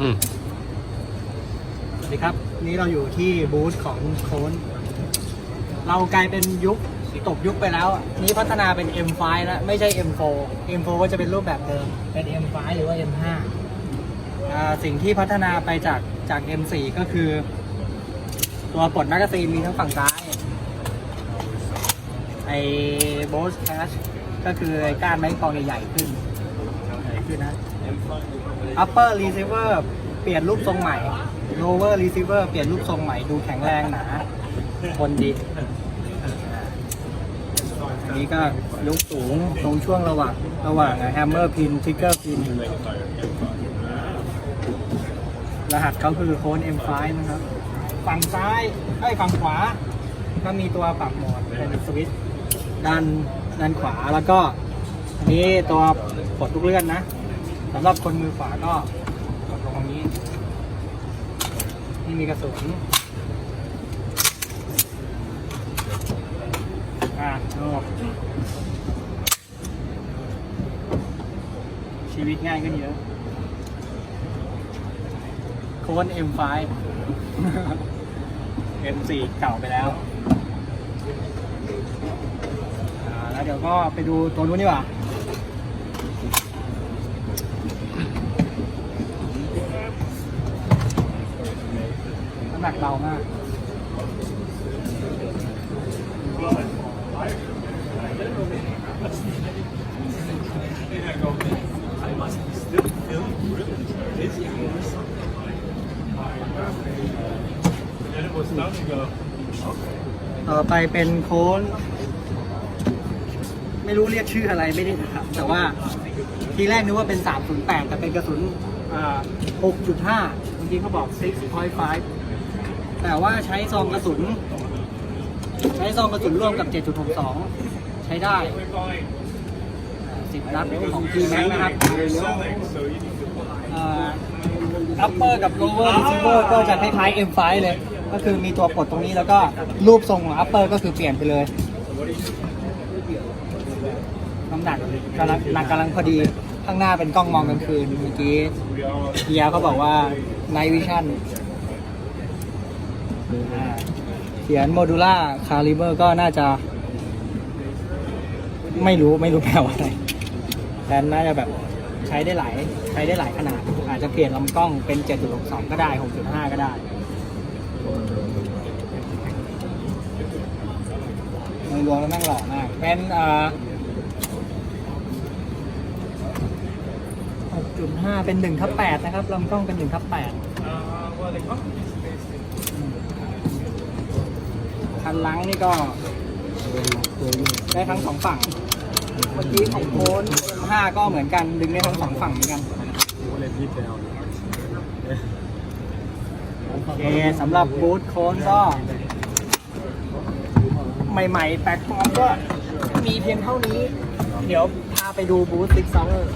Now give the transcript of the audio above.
อืมสวัสดีครับ นี่เราอยู่ที่บูธของโค้นเรากลายเป็นยุคตกยุคไปแล้ว นี่พัฒนาเป็น M5 แล้ว ไม่ใช่ M4 M4 ก็จะเป็นรูปแบบเดิม เป็น M5 หรือว่า M5 อ่าสิ่งที่พัฒนาไปจากจาก M4 ก็คือ ตัวปลดแมกกาซีนมีทั้งฝั่งซ้าย ไอ้ Bose Cash ก็คือไอ้ก้านไม้กองใหญ่ๆขึ้นใหญ่ขึ้นนะ upper receiver เปลี่ยนรูปทรงใหม่ lower receiver เปลี่ยนรูปทรงใหม่ดูแข็งแรงหนาทนดีอันนี้ก็ยกสูงตรงช่วงระหว่างระหว่าง hammer pin trigger pin รหัสเขาคือโค้ด M5 นะครับ ฝั่งซ้ายไอ้ฝั่งขวา ก็มีตัวปรับโหมดเป็นสวิตช์ด้านด้านขวาแล้วก็ อันนี้ตัวปลดลูกเลื่อนนะ สำหรับคนมือขวาก็กดลงตรงนี้ นี่มีกระสุนอะโอ้ชีวิตง่ายขึ้นเยอะโค้ด M5 M4 เก่าไปแล้วอ่าแล้วเดี๋ยวก็ไปดูตัวนู้นดีกว่า หนักเบามากต่อไปเป็นโค้นไม่รู้เรียกชื่ออะไรไม่ได้ถามแต่ว่าทีแรกนึกว่าเป็น 308 แต่เป็นกระสุนอ่า6.5จริงๆเขาบอก 6.5 แต่ว่าใช้ซองกระสุน ใช้ซองกระสุนร่วมกับ 7.62 ใช้ได้สิบนัดของทีแม็กนะครับอัปเปอร์กับ lower receiver ก็จะคล้ายๆ M5 เลย ก็คือมีตัวปลดตรงนี้แล้วก็รูปทรงของ upper ก็คือเปลี่ยนไปเลยน้ำหนักกำลังหนักกำลังพอดีข้างหน้าเป็นกล้องมองกลางคืน เมื่อกี้เฮียเขาบอกว่า night vision อ่า เขียน modular caliber ก็น่าจะ ไม่รู้ไม่รู้แปลว่าอะไรแต่น่าจะแบบใช้ได้หลายใช้ได้หลายขนาด อาจจะเปลี่ยนลำกล้องเป็น 7.62 ก็ได้ 6.5 ก็ได้มือรวมแล้วแม่งหล่อมาก เป็นเอ่อ6.5 เป็น1ทับ8นะครับลำกล้องเป็น1ทับ8 คันหลังนี่ก็ได้ทั้งสองฝั่ง เมื่อกี้ของโค้น5ก็เหมือนกันดึงได้ทั้งสองฝั่งเหมือนกันโอเคสำหรับบูธโค้นก็ ใหม่ๆแปลกปลอมก็มีเพียงเท่านี้ เดี๋ยวพาไปดูบูธซิกซาวเวอร์